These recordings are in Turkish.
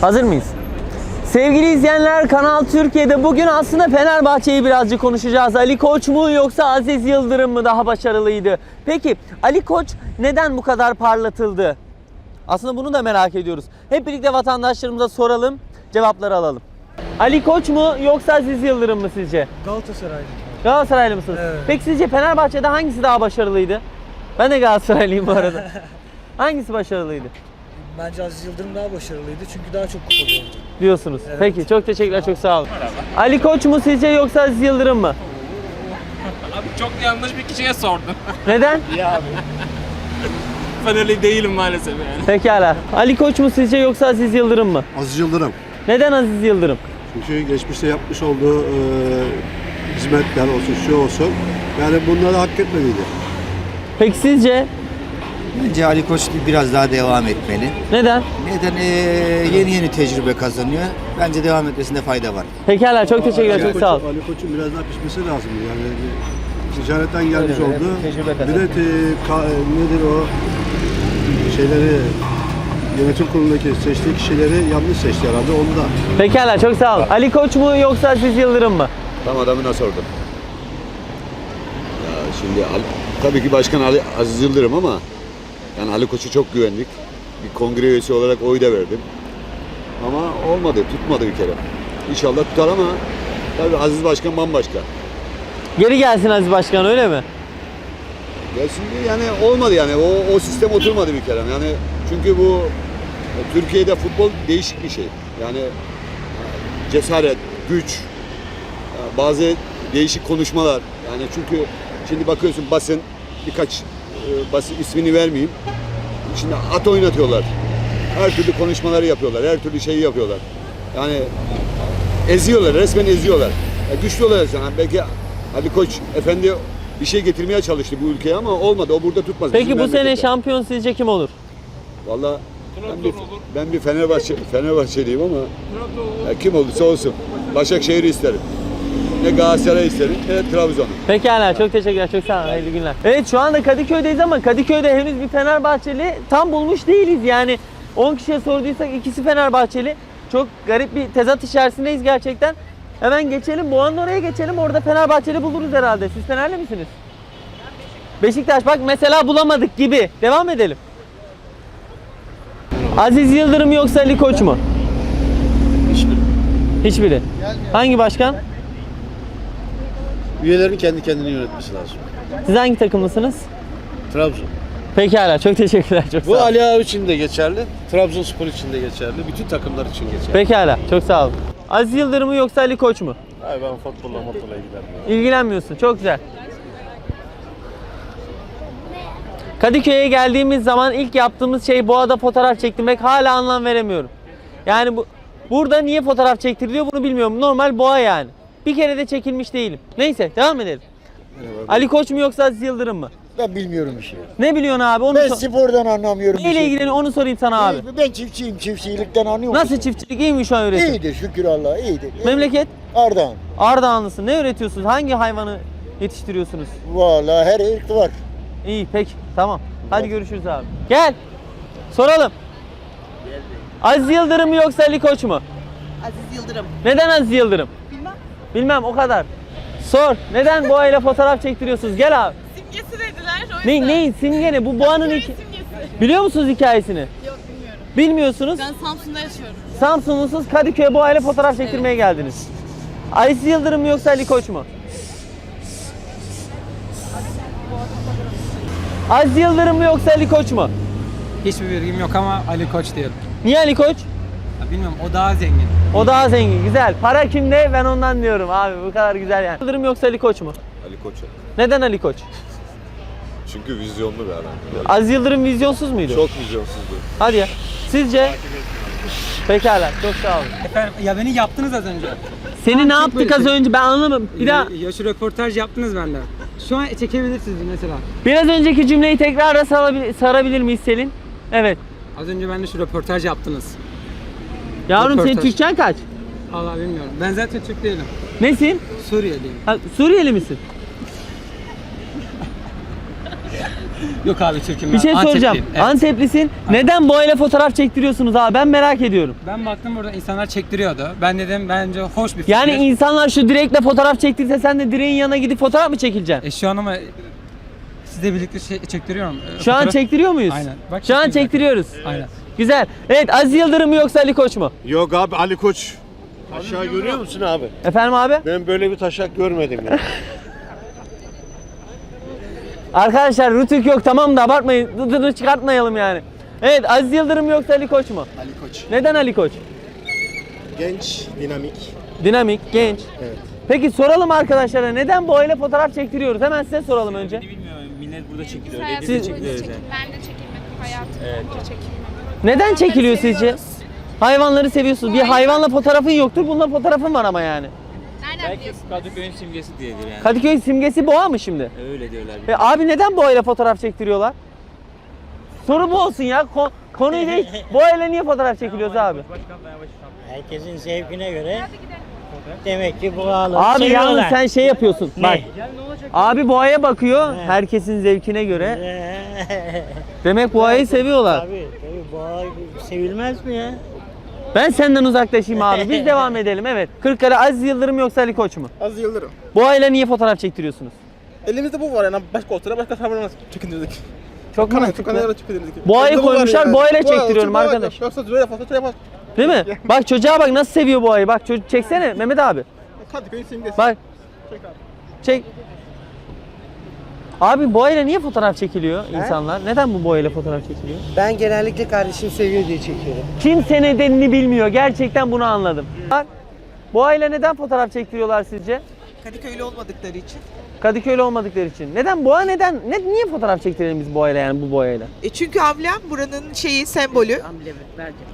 Hazır mıyız? Sevgili izleyenler Kanal Türkiye'de bugün aslında Fenerbahçe'yi birazcık konuşacağız. Ali Koç mu yoksa Aziz Yıldırım mı daha başarılıydı? Peki Ali Koç neden bu kadar parlatıldı? Aslında bunu da merak ediyoruz. Hep birlikte vatandaşlarımıza soralım, cevapları alalım. Ali Koç mu yoksa Aziz Yıldırım mı sizce? Galatasaraylı. Galatasaraylı mısınız? Evet. Peki sizce Fenerbahçe'de hangisi daha başarılıydı? Ben de Galatasaraylıyım bu arada. hangisi başarılıydı? Bence Aziz Yıldırım daha başarılıydı çünkü daha çok kupa diyorsunuz. Evet. Peki çok teşekkürler çok sağ olun. Ali Koç mu sizce yoksa Aziz Yıldırım mı? Abi çok yanlış bir kişiye sordun. Neden? Fenerli değilim maalesef yani. Pekala. Ali Koç mu sizce yoksa Aziz Yıldırım mı? Aziz Yıldırım. Neden Aziz Yıldırım? Çünkü geçmişte yapmış olduğu e, hizmetler olsun, şu olsun. Yani bunları hak etmeliydi. Peki sizce Bence Ali Koç biraz daha devam etmeli. neden? Neden? Ee, yeni yeni tecrübe kazanıyor. Bence devam etmesinde fayda var. Pekala çok teşekkürler çok sağ olun. Ali Koç'un biraz daha pişmesi lazım. Yani ticaretten gelmiş Öyle, oldu. tecrübe Bir kazandı. de te- ka- nedir o şeyleri yönetim kurulundaki seçtiği kişileri yanlış seçti herhalde onu da. Pekala çok sağ olun. Ali Koç mu yoksa Aziz Yıldırım mı? Tam adamına sordum. Ya şimdi Ali- tabii ki Başkan Ali Aziz Yıldırım ama yani Ali Koç'u çok güvendik. Bir kongre üyesi olarak oy da verdim. Ama olmadı, tutmadı bir kere. İnşallah tutar ama tabii Aziz Başkan bambaşka. Geri gelsin Aziz Başkan öyle mi? Ya şimdi yani olmadı yani o, o sistem oturmadı bir kere. Yani çünkü bu e, Türkiye'de futbol değişik bir şey. Yani e, cesaret, güç, e, bazı değişik konuşmalar. Yani çünkü şimdi bakıyorsun basın birkaç e, basın ismini vermeyeyim. Şimdi at oynatıyorlar. Her türlü konuşmaları yapıyorlar. Her türlü şeyi yapıyorlar. Yani eziyorlar, resmen eziyorlar. Ya güçlü olarak yani belki Ali Koç efendi bir şey getirmeye çalıştı bu ülkeye ama olmadı. O burada tutmaz. Peki Bizim bu sene memlekette. şampiyon sizce kim olur? Valla ben bir, ben bir Fenerbahçe Fenerbahçeliyim ama ya kim olursa olsun. Başakşehir'i isterim. Ne Galatasaray isterim ne Trabzon'u. Pekala çok teşekkürler çok sağ olun hayırlı günler. Evet şu anda Kadıköy'deyiz ama Kadıköy'de henüz bir Fenerbahçeli tam bulmuş değiliz yani. 10 kişiye sorduysak ikisi Fenerbahçeli. Çok garip bir tezat içerisindeyiz gerçekten. Hemen geçelim Boğa'nın oraya geçelim orada Fenerbahçeli buluruz herhalde. Siz Fenerli misiniz? Beşiktaş bak mesela bulamadık gibi. Devam edelim. Aziz Yıldırım yoksa Ali Koç mu? Hiçbiri. Hiçbiri. Hangi başkan? Üyelerin kendi kendini yönetmesi lazım. Siz hangi takımlısınız? Trabzon. Pekala çok teşekkürler çok sağ Bu olun. Ali Ağa için de geçerli. Trabzonspor için de geçerli. Bütün takımlar için geçerli. Pekala çok sağ olun. Aziz Yıldırım mı yoksa Ali Koç mu? Hayır ben futbolla motorla ilgilenmiyorum. İlgilenmiyorsun çok güzel. Kadıköy'e geldiğimiz zaman ilk yaptığımız şey Boğa'da fotoğraf çektirmek hala anlam veremiyorum. Yani bu burada niye fotoğraf çektiriliyor bunu bilmiyorum. Normal Boğa yani. Bir kere de çekilmiş değilim. Neyse devam edelim. Ali Koç mu yoksa Aziz Yıldırım mı? Ben bilmiyorum bir şey. Ne biliyorsun abi? Onu Ben sor- spordan anlamıyorum bir Neyle şey. ilgileniyor onu sorayım sana abi. Ben çiftçiyim, çiftçilikten anlıyorum. Nasıl çiftçilik iyi mi şu an üretim? İyidir şükür Allah'a iyidir. Memleket? Ardahan. Ardahanlısın. Ne üretiyorsunuz? Hangi hayvanı yetiştiriyorsunuz? Vallahi her ırk var. İyi peki tamam. Hadi görüşürüz abi. Gel. Soralım. Aziz Yıldırım mu yoksa Ali Koç mu? Aziz Yıldırım. Neden Aziz Yıldırım? Bilmem. O kadar. Sor. Neden boğayla fotoğraf çektiriyorsunuz? Gel abi. Simgesi dediler o Ne, yüzden. neyin simge ne? Bu boğanın iki... simgesi. Biliyor musunuz hikayesini? Yok bilmiyorum. Bilmiyorsunuz. Ben Samsun'da yaşıyorum. Samsunlusuz Kadıköy'e boğayla fotoğraf çektirmeye geldiniz. Aziz Yıldırım mı yoksa Ali Koç mu? Aziz Yıldırım mı yoksa Ali Koç mu? Hiçbir bilgim yok ama Ali Koç diyorum. Niye Ali Koç? Ya bilmiyorum o daha zengin. O daha zengin. Güzel. Para kimde? Ben ondan diyorum abi. Bu kadar güzel yani. Yıldırım yoksa Ali Koç mu? Ali Koç'a. Neden Ali Koç? Çünkü vizyonlu bir adam. Aziz Yıldırım vizyonsuz muydu? Çok vizyonsuzdu. Hadi ya. Sizce? Pekala. Çok sağ olun. Efendim ya beni yaptınız az önce. Seni ne yaptık az önce? Ben anlamadım. Bir daha. Ya, ya şu röportaj yaptınız benden. Şu an çekebilirsiniz mesela. Biraz önceki cümleyi tekrar sarabilir, sarabilir miyiz Selin? Evet. Az önce bende şu röportaj yaptınız. Yavrum senin Röportaj. Türkçen kaç? Allah bilmiyorum. Ben zaten Türk değilim. Nesin? Suriyeliyim. Ha, Suriyeli misin? Yok abi Türk'üm Bir şey ben. soracağım. Antepliyim, evet. Anteplisin. Neden boğayla fotoğraf çektiriyorsunuz abi? Ben merak ediyorum. Ben baktım burada insanlar çektiriyordu. Ben dedim bence hoş bir fikir. Yani insanlar şu direkle fotoğraf çektirse sen de direğin yanına gidip fotoğraf mı çekileceksin? E şu an ama sizle birlikte şey, çektiriyorum. E, Şu an fotoğraf- çektiriyor muyuz? Aynen. Bak Şu an zaten. çektiriyoruz. Aynen. Güzel. Evet Aziz Yıldırım mı yoksa Ali Koç mu? Yok abi Ali Koç. Aşağı görüyor musun abi? Efendim abi? Ben böyle bir taşak görmedim ya. Arkadaşlar rütük yok tamam da abartmayın. Dıdını çıkartmayalım yani. Evet Aziz Yıldırım mı yoksa Ali Koç mu? Ali Koç. Neden Ali Koç? Genç, dinamik. Dinamik, genç. Evet. Peki soralım arkadaşlara neden boğayla fotoğraf çektiriyoruz? Hemen size soralım önce. Millet burada çekiliyor. Siz- çekim- Ben de çekilmedim. Hayatım boyunca çekilmedim. Neden çekiliyor sizce? seviyoruz. Hayvanları seviyorsunuz. Bir hayvanla fotoğrafın yoktur. Bununla fotoğrafın var ama yani. Nereden biliyorsun? Kadıköy'ün simgesi diyedir yani. Kadıköy simgesi boğa mı şimdi? Öyle diyorlar. E abi neden boğayla fotoğraf çektiriyorlar? Soru bu olsun ya. Ko- konuyu değil. Boğayla niye fotoğraf çekiliyoruz abi? Herkesin zevkine göre demek ki bu ağları Abi yalnız seviyorlar. sen şey yapıyorsun. Ne? Bak. Abi boğaya bakıyor. Herkesin zevkine göre. Demek boğayı seviyorlar. tabii, tabii bu ağa sevilmez mi ya? Ben senden uzaklaşayım abi. Biz devam edelim. Evet. Kırıkkale Aziz Yıldırım yoksa Ali Koç mu? Az Yıldırım. Boğayla niye fotoğraf çektiriyorsunuz? Elimizde bu var yani başka olsa başka tavırına çekindirdik. Çok Kanaya, mantıklı. kanaya çekindirdik. Boğayı Elimizde bu var koymuşlar, yani. boğayla Bu var, çektiriyorum var. arkadaş. Yoksa yapar, şuraya yapar. Değil mi? Bak çocuğa bak nasıl seviyor boğayı. Bak çocuk çeksene Mehmet abi. Kadıköy'ün simgesi. Bak Çek abi. çek. Abi boğayla niye fotoğraf çekiliyor insanlar? Neden bu boğayla fotoğraf çekiliyor? Ben genellikle kardeşim seviyor diye çekiyorum. Kimse nedenini bilmiyor. Gerçekten bunu anladım. Bak boğayla neden fotoğraf çektiriyorlar sizce? Kadıköylü olmadıkları için. Kadıköylü olmadıkları için. Neden boğa neden? Ne, niye fotoğraf çektirelim biz boğayla yani bu boğayla? E çünkü amblem buranın şeyi sembolü.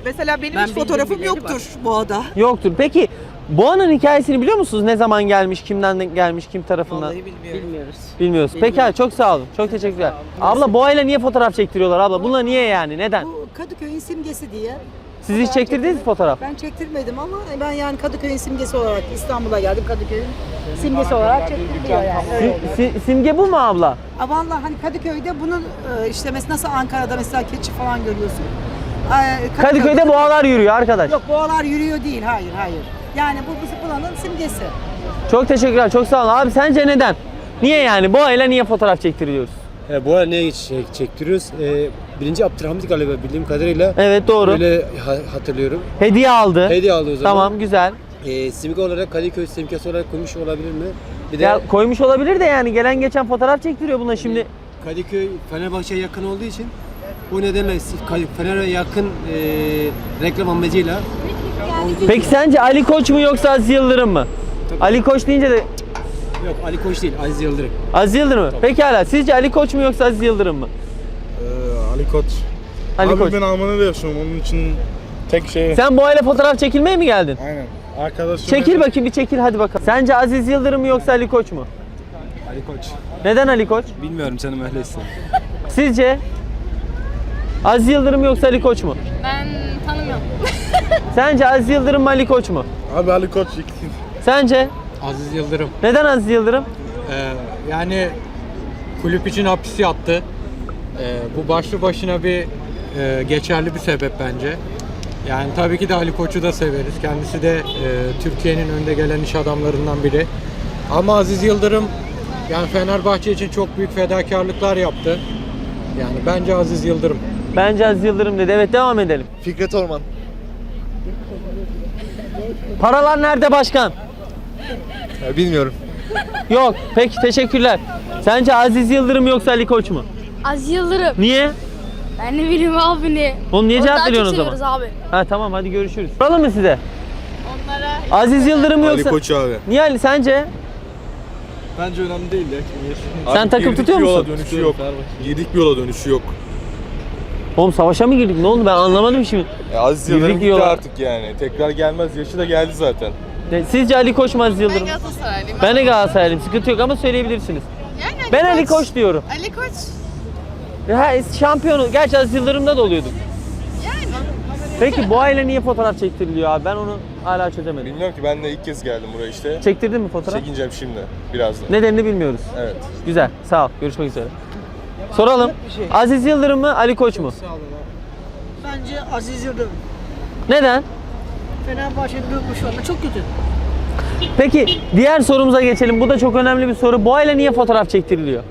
Mesela benim hiç fotoğrafım yoktur boğada. Yoktur. Peki boğanın hikayesini biliyor musunuz? Ne zaman gelmiş, kimden gelmiş, kim tarafından? Bilmiyoruz. Bilmiyoruz. Pekala çok sağ olun. Çok teşekkürler. Abla boğayla niye fotoğraf çektiriyorlar abla? Bunlar niye yani? Neden? Bu Kadıköy'ün simgesi diye. Siz hiç çektirdiniz mi fotoğraf? Ben çektirmedim ama ben yani Kadıköy'ün simgesi olarak İstanbul'a geldim. Kadıköy'ün simgesi olarak çektiriliyor yani. Öyle oluyor. Si- si- simge bu mu abla? Aa, Vallahi hani Kadıköy'de bunun e, işte mesela nasıl Ankara'da mesela keçi falan görüyorsun. Ee, Kadıköy'de boğalar yürüyor arkadaş. Yok boğalar yürüyor değil. Hayır hayır. Yani bu bu buranın simgesi. Çok teşekkürler. Çok sağ olun. Abi sence neden? Niye yani? Boğayla niye fotoğraf çektiriyoruz? E, bu ara niye çek, çektiriyoruz? E, birinci Abdülhamit galiba bildiğim kadarıyla Evet doğru. öyle ha- hatırlıyorum. Hediye aldı. Hediye aldı o zaman. Tamam güzel. E, simge olarak Kadıköy simgesi olarak koymuş olabilir mi? Bir de Ya koymuş olabilir de yani gelen geçen fotoğraf çektiriyor buna şimdi. Kadıköy Fenerbahçe'ye yakın olduğu için bu nedenle Kadı- Fener'e yakın e, reklam amacıyla Peki sence Ali Koç mu yoksa Aziz Yıldırım mı? Ali Koç deyince de yok Ali Koç değil Aziz Yıldırım. Aziz Yıldırım mı? Pekala. Sizce Ali Koç mu yoksa Aziz Yıldırım mı? Ali Koç. Ali Koç. Almanya'da yaşıyorum onun için tek şey Sen boğayla fotoğraf çekilmeye mi geldin? aynen. Arkadaşım Çekil bakayım bir çekil hadi bakalım. Sence Aziz Yıldırım mı yoksa Ali Koç mu? Ali Koç. Neden Ali Koç? Bilmiyorum canım öyleyse. Sizce? Aziz Yıldırım mı yoksa Ali Koç mu? Ben tanımıyorum. Sence Aziz Yıldırım mı Ali Koç mu? Abi Ali Koç. Sence? Aziz Yıldırım. Neden Aziz Yıldırım? Ee, yani kulüp için hapis yattı. Ee, bu başlı başına bir e, geçerli bir sebep bence. Yani tabii ki de Ali Koç'u da severiz. Kendisi de e, Türkiye'nin önde gelen iş adamlarından biri. Ama Aziz Yıldırım yani Fenerbahçe için çok büyük fedakarlıklar yaptı. Yani bence Aziz Yıldırım. Bence Aziz Yıldırım dedi. Evet devam edelim. Fikret Orman. Paralar nerede başkan? Bilmiyorum. Yok. Peki teşekkürler. Sence Aziz Yıldırım yoksa Ali Koç mu? Az Yıldırım. Niye? Ben ne bileyim abi ne. Oğlum niye Onu cevap veriyorsun o zaman? seviyoruz abi. Ha tamam hadi görüşürüz. Soralım mı size? Onlara Aziz Yıldırım mı yoksa? abi. Niye Ali sence? Bence önemli değil ya kim yaşıyor. Sen takım tutuyor musun? dönüşü yok. Girdik bir yola dönüşü yok. Oğlum savaşa mı girdik? Ne oldu ben anlamadım şimdi. E, Aziz Girdik Yıldırım gitti yola. artık yani. Tekrar gelmez. Yaşı da geldi zaten. Ne- Sizce Ali Koç mu Aziz ben Yıldırım? Galatasaraylıyım. Ben de Galatasaraylıyım. Sıkıntı yok ama söyleyebilirsiniz. Yani Ali Ben Ali Koç. Koç diyorum. Ali Koç. Ha, şampiyonu. Gerçi Aziz Yıldırım'da da oluyorduk. Yani. Peki bu aile niye fotoğraf çektiriliyor abi? Ben onu hala çözemedim. Bilmiyorum ki ben de ilk kez geldim buraya işte. Çektirdin mi fotoğraf? Çekineceğim şimdi birazdan. Nedenini bilmiyoruz. Evet. Güzel. Sağ ol. Görüşmek üzere. Soralım. Aziz Yıldırım mı Ali Koç mu? Bence Aziz Yıldırım. Neden? Fenerbahçe'nin durumu şu anda çok kötü. Peki diğer sorumuza geçelim. Bu da çok önemli bir soru. Boğayla niye fotoğraf çektiriliyor?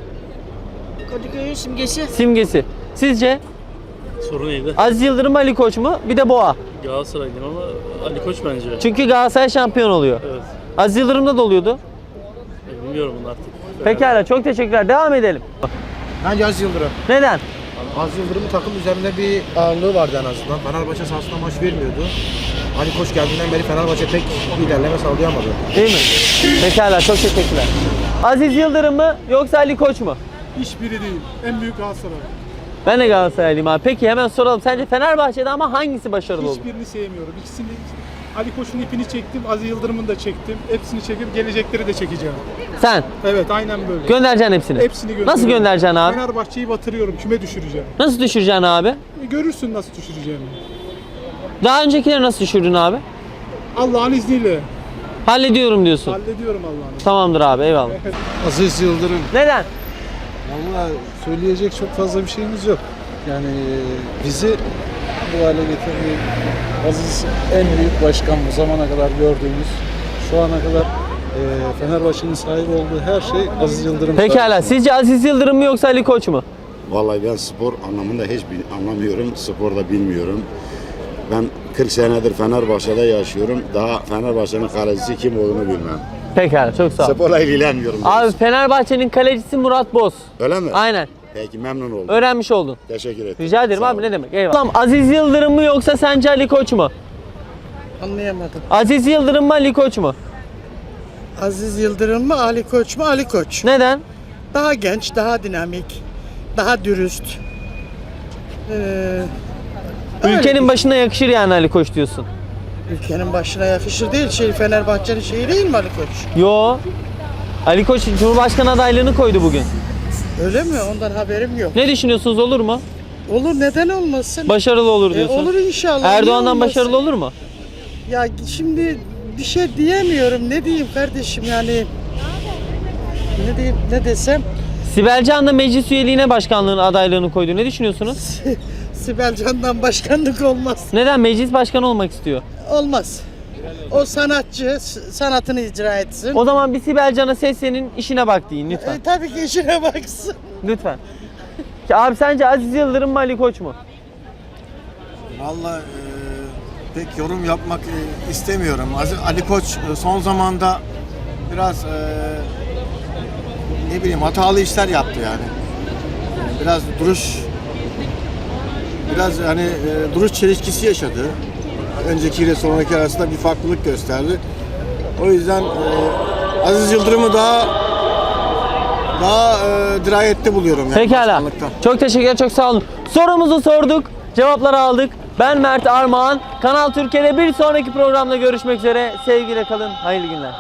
Kadıköy'ün simgesi. Simgesi. Sizce Soru neydi? Aziz Yıldırım mı Ali Koç mu? Bir de Boğa. Galatasaraylıyım ama Ali Koç bence. Çünkü Galatasaray şampiyon oluyor. Evet. Aziz Yıldırım'da da oluyordu. Bilmiyorum bunu artık. Pekala çok teşekkürler. Devam edelim. Bence Aziz Yıldırım. Neden? Aziz Yıldırım'ın takım üzerinde bir ağırlığı vardı en azından. Fenerbahçe sahasında maç vermiyordu. Ali Koç geldiğinden beri Fenerbahçe pek ilerleme sağlayamadı. Değil mi? Pekala çok teşekkürler. Aziz Yıldırım mı yoksa Ali Koç mu? Hiçbiri değil. En büyük Galatasaray. Ben de Galatasaraylıyım abi. Peki hemen soralım. Sence Fenerbahçe'de ama hangisi başarılı oldu? Hiçbirini sevmiyorum. İkisini Ali Koç'un ipini çektim, Aziz Yıldırım'ın da çektim. Hepsini çekip gelecekleri de çekeceğim. Sen Evet, aynen böyle. göndereceksin hepsini. Hepsini gönderiyorum. Nasıl göndereceksin abi? Fenerbahçe'yi batırıyorum, küme düşüreceğim. Nasıl düşüreceksin abi? E, görürsün nasıl düşüreceğimi. Daha öncekileri nasıl düşürdün abi? Allah'ın izniyle. Hallediyorum diyorsun. Hallediyorum Allah'ın izniyle. Tamamdır abi eyvallah. Aziz Yıldırım. Neden? Valla söyleyecek çok fazla bir şeyimiz yok. Yani e, bizi bu hale getirdiği Aziz en büyük başkan bu zamana kadar gördüğümüz. Şu ana kadar e, Fenerbahçe'nin sahip olduğu her şey Aziz Yıldırım Pekala. sayesinde. Sizce Aziz Yıldırım mı yoksa Ali Koç mu? Vallahi ben spor anlamında hiç bil- anlamıyorum. Spor da bilmiyorum. Ben 40 senedir Fenerbahçe'de yaşıyorum. Daha Fenerbahçe'nin kalecisi kim olduğunu bilmem. Pekala çok sağ ol. Sporla ilgilenmiyorum. Abi doğrusu. Fenerbahçe'nin kalecisi Murat Boz. Öyle mi? Aynen. Peki memnun oldum. Öğrenmiş oldun. Teşekkür ederim. Rica ederim Sağ abi ol. ne demek. Eyvallah. Tamam Aziz Yıldırım mı yoksa sence Ali Koç mu? Anlayamadım. Aziz Yıldırım mı Ali Koç mu? Aziz Yıldırım mı Ali Koç mu? Ali Koç. Neden? Daha genç, daha dinamik, daha dürüst. Ee, Ülkenin başına yakışır yani Ali Koç diyorsun. ülkenin başına yakışır değil. Şey Fenerbahçe'nin şeyi değil mi Ali Koç? Yo. Ali Koç Cumhurbaşkanı adaylığını koydu bugün. Öyle mi? Ondan haberim yok. Ne düşünüyorsunuz olur mu? Olur neden olmasın? Başarılı olur E, diyorsun. olur inşallah. niye Erdoğan'dan olmasın? başarılı olur mu? Ya şimdi bir şey diyemiyorum. Ne diyeyim kardeşim yani? Ne diyeyim, ne desem? Sibel Can da meclis üyeliğine başkanlığın adaylığını koydu. Ne düşünüyorsunuz? Sibel Can'dan başkanlık olmaz. Neden? Meclis başkanı olmak istiyor. Olmaz. O sanatçı sanatını icra etsin. O zaman bir Sibel Can'a seslenin işine bak deyin lütfen. E, tabii ki işine baksın. Lütfen. Ki Abi sence Aziz Yıldırım mı Ali Koç mu? Vallahi e, pek yorum yapmak e, istemiyorum. Aziz- Ali Koç e, son zamanda biraz e, ne bileyim hatalı işler yaptı yani. Biraz duruş biraz hani e, duruş çelişkisi yaşadı. Öncekiyle sonraki arasında bir farklılık gösterdi. O yüzden e, Aziz Yıldırım'ı daha daha e, dirayetli buluyorum yani Pekala. başkanlıkta. Çok teşekkürler, çok sağ olun. Sorumuzu sorduk, cevapları aldık. Ben Mert Armağan. Kanal Türkiye'de bir sonraki programda görüşmek üzere. Sevgiyle kalın, hayırlı günler.